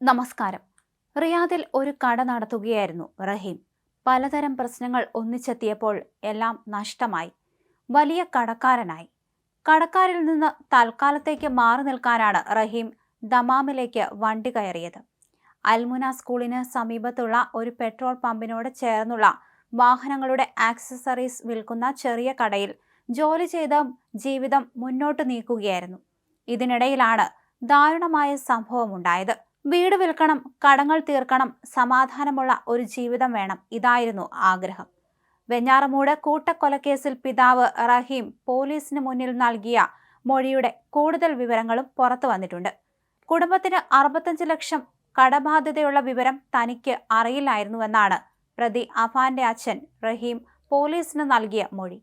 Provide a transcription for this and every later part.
നമസ്കാരം. റിയാദിൽ ഒരു കട നടത്തുകയായിരുന്നു റഹീം. പലതരം പ്രശ്നങ്ങൾ ഒന്നിച്ചെത്തിയപ്പോൾ എല്ലാം നഷ്ടമായി. വലിയ കടക്കാരനായി. കടക്കാരിൽ നിന്ന് തൽക്കാലത്തേക്ക് മാറി നിൽക്കാനാണ് റഹീം ദമാമിലേക്ക് വണ്ടി കയറിയത്. അൽമുന സ്കൂളിന് സമീപത്തുള്ള ഒരു പെട്രോൾ പമ്പിനോട് ചേർന്നുള്ള വാഹനങ്ങളുടെ ആക്സസറീസ് വിൽക്കുന്ന ചെറിയ കടയിൽ ജോലി ചെയ്ത ജീവിതം മുന്നോട്ട് നീക്കുകയായിരുന്നു. ഇതിനിടയിലാണ് ദാരുണമായ സംഭവം സംഭവമുണ്ടായത്. വീട് വിൽക്കണം കടങ്ങൾ തീർക്കണം സമാധാനമുള്ള ഒരു ജീവിതം വേണം ഇതായിരുന്നു ആഗ്രഹം. വെഞ്ഞാറമൂട് കൂട്ടക്കൊലക്കേസിൽ പിതാവ് റഹീം പോലീസിന് മുന്നിൽ നൽകിയ മൊഴിയുടെ കൂടുതൽ വിവരങ്ങളും പുറത്തു വന്നിട്ടുണ്ട്. കുടുംബത്തിന് അറുപത്തഞ്ച് ലക്ഷം കടബാധ്യതയുള്ള വിവരം തനിക്ക് അറിയില്ലായിരുന്നുവെന്നാണ് പ്രതി അഫാന്റെ അച്ഛൻ റഹീം പോലീസിന് നൽകിയ മൊഴി.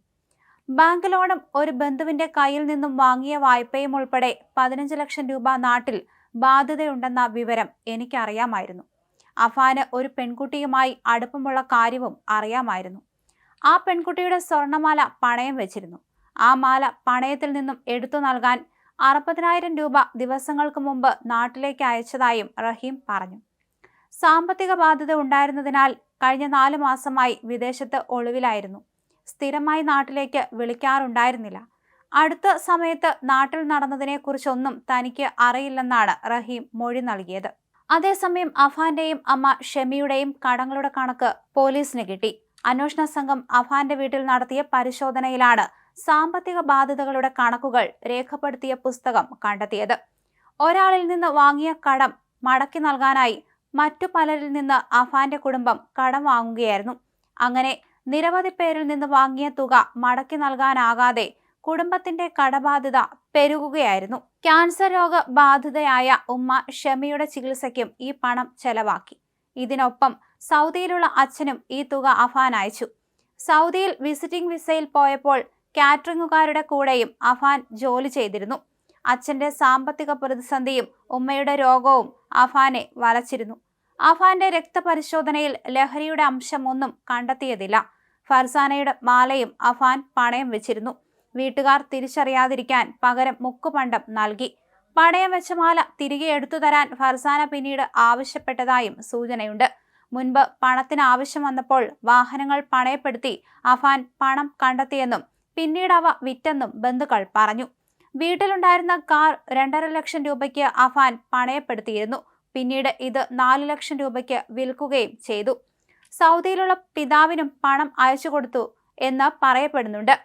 ബാങ്ക് ലോണും ഒരു ബന്ധുവിന്റെ കയ്യിൽ നിന്നും വാങ്ങിയ വായ്പയും ഉൾപ്പെടെ പതിനഞ്ച് ലക്ഷം രൂപ നാട്ടിൽ ബാധ്യതയുണ്ടെന്ന വിവരം എനിക്കറിയാമായിരുന്നു. അഫാന് ഒരു പെൺകുട്ടിയുമായി അടുപ്പമുള്ള കാര്യവും അറിയാമായിരുന്നു. ആ പെൺകുട്ടിയുടെ സ്വർണമാല പണയം വെച്ചിരുന്നു. ആ മാല പണയത്തിൽ നിന്നും എടുത്തു നൽകാൻ അറുപതിനായിരം രൂപ ദിവസങ്ങൾക്ക് മുമ്പ് നാട്ടിലേക്ക് അയച്ചതായും റഹീം പറഞ്ഞു. സാമ്പത്തിക ബാധ്യത ഉണ്ടായിരുന്നതിനാൽ കഴിഞ്ഞ നാല് മാസമായി വിദേശത്ത് ഒളിവിലായിരുന്നു. സ്ഥിരമായി നാട്ടിലേക്ക് വിളിക്കാറുണ്ടായിരുന്നില്ല. അടുത്ത സമയത്ത് നാട്ടിൽ നടന്നതിനെക്കുറിച്ചൊന്നും തനിക്ക് അറിയില്ലെന്നാണ് റഹീം മൊഴി നൽകിയത്. അതേസമയം അഫാന്റെയും അമ്മ ഷെമിയുടെയും കടങ്ങളുടെ കണക്ക് പോലീസിന് കിട്ടി. അന്വേഷണ സംഘം അഫാന്റെ വീട്ടിൽ നടത്തിയ പരിശോധനയിലാണ് സാമ്പത്തിക ബാധ്യതകളുടെ കണക്കുകൾ രേഖപ്പെടുത്തിയ പുസ്തകം കണ്ടെത്തിയത്. ഒരാളിൽ നിന്ന് വാങ്ങിയ കടം മടക്കി നൽകാനായി മറ്റു പലരിൽ നിന്ന് അഫാന്റെ കുടുംബം കടം വാങ്ങുകയായിരുന്നു. അങ്ങനെ നിരവധി പേരിൽ നിന്ന് വാങ്ങിയ തുക മടക്കി നൽകാനാകാതെ കുടുംബത്തിന്റെ കടബാധ്യത പെരുകുകയായിരുന്നു. ക്യാൻസർ രോഗ ബാധിതയായ ഉമ്മ ഷമിയുടെ ചികിത്സയ്ക്കും ഈ പണം ചെലവാക്കി. ഇതിനൊപ്പം സൗദിയിലുള്ള അച്ഛനും ഈ തുക അഫാൻ അയച്ചു. സൗദിയിൽ വിസിറ്റിംഗ് വിസയിൽ പോയപ്പോൾ കാറ്ററിംഗുകാരുടെ കൂടെയും അഫാൻ ജോലി ചെയ്തിരുന്നു. അച്ഛന്റെ സാമ്പത്തിക പ്രതിസന്ധിയും ഉമ്മയുടെ രോഗവും അഫാനെ വലച്ചിരുന്നു. അഫാന്റെ രക്തപരിശോധനയിൽ ലഹരിയുടെ അംശമൊന്നും കണ്ടെത്തിയതില്ല. ഫർസാനയുടെ മാലയും അഫാൻ പണയം വെച്ചിരുന്നു. വീട്ടുകാർ തിരിച്ചറിയാതിരിക്കാൻ പകരം മുക്കുപണ്ടം നൽകി. പണയം വെച്ച മാല തിരികെ എടുത്തു തരാൻ ഫർസാന പിന്നീട് ആവശ്യപ്പെട്ടതായും സൂചനയുണ്ട്. മുൻപ് പണത്തിന് ആവശ്യം വന്നപ്പോൾ വാഹനങ്ങൾ പണയപ്പെടുത്തി അഫാൻ പണം കണ്ടെത്തിയെന്നും പിന്നീട് അവ വിറ്റെന്നും ബന്ധുക്കൾ പറഞ്ഞു. വീട്ടിലുണ്ടായിരുന്ന കാർ രണ്ടര ലക്ഷം രൂപയ്ക്ക് അഫാൻ പണയപ്പെടുത്തിയിരുന്നു. പിന്നീട് ഇത് നാല് ലക്ഷം രൂപയ്ക്ക് വിൽക്കുകയും ചെയ്തു. സൗദിയിലുള്ള പിതാവിനും പണം അയച്ചു കൊടുത്തു എന്ന് പറയപ്പെടുന്നുണ്ട്.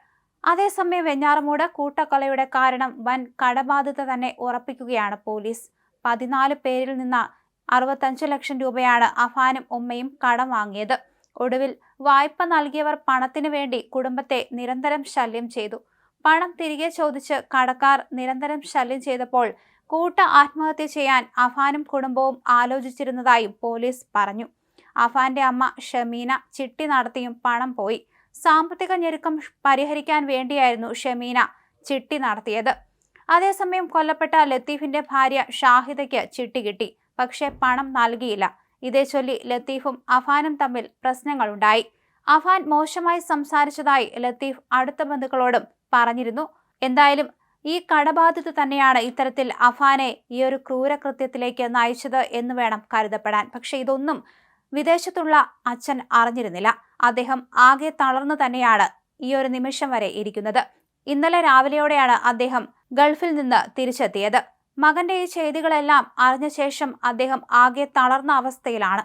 അതേസമയം വെഞ്ഞാറമൂട് കൂട്ടക്കൊലയുടെ കാരണം വൻ കടബാധ്യത തന്നെ ഉറപ്പിക്കുകയാണ് പോലീസ്. പതിനാല് പേരിൽ നിന്ന് അറുപത്തഞ്ച് ലക്ഷം രൂപയാണ് അഫാനും ഉമ്മയും കടം വാങ്ങിയത്. ഒടുവിൽ വായ്പ നൽകിയവർ പണത്തിനു വേണ്ടി കുടുംബത്തെ നിരന്തരം ശല്യം ചെയ്തു. പണം തിരികെ ചോദിച്ച് കടക്കാർ നിരന്തരം ശല്യം ചെയ്തപ്പോൾ കൂട്ട ആത്മഹത്യ ചെയ്യാൻ അഫാനും കുടുംബവും ആലോചിച്ചിരുന്നതായും പോലീസ് പറഞ്ഞു. അഫാന്റെ അമ്മ ഷമീന ചിട്ടി നടത്തിയും പണം പോയി. സാമ്പത്തിക ഞെരുക്കം പരിഹരിക്കാൻ വേണ്ടിയായിരുന്നു ഷമീന ചിട്ടി നടത്തിയത്. അതേസമയം കൊല്ലപ്പെട്ട ലത്തീഫിന്റെ ഭാര്യ ഷാഹിദയ്ക്ക് ചിട്ടി കിട്ടി. പക്ഷേ പണം നൽകിയില്ല. ഇതേ ചൊല്ലി ലത്തീഫും അഫാനും തമ്മിൽ പ്രശ്നങ്ങളുണ്ടായി. അഫാൻ മോശമായി സംസാരിച്ചതായി ലത്തീഫ് അടുത്ത ബന്ധുക്കളോടും പറഞ്ഞിരുന്നു. എന്തായാലും ഈ കടബാധ്യത തന്നെയാണ് ഇത്തരത്തിൽ അഫാനെ ഈ ഒരു ക്രൂരകൃത്യത്തിലേക്ക് നയിച്ചത് എന്ന് വേണം കരുതപ്പെടാൻ. പക്ഷേ ഇതൊന്നും വിദേശത്തുള്ള അച്ഛൻ അറിഞ്ഞിരുന്നില്ല. അദ്ദേഹം ആകെ തളർന്നു തന്നെയാണ് ഈ ഒരു നിമിഷം വരെ ഇരിക്കുന്നത്. ഇന്നലെ രാവിലെയോടെയാണ് അദ്ദേഹം ഗൾഫിൽ നിന്ന് തിരിച്ചെത്തിയത്. മകന്റെ ഈ ചെയ്തികളെല്ലാം അറിഞ്ഞ ശേഷം അദ്ദേഹം ആകെ തളർന്ന അവസ്ഥയിലാണ്.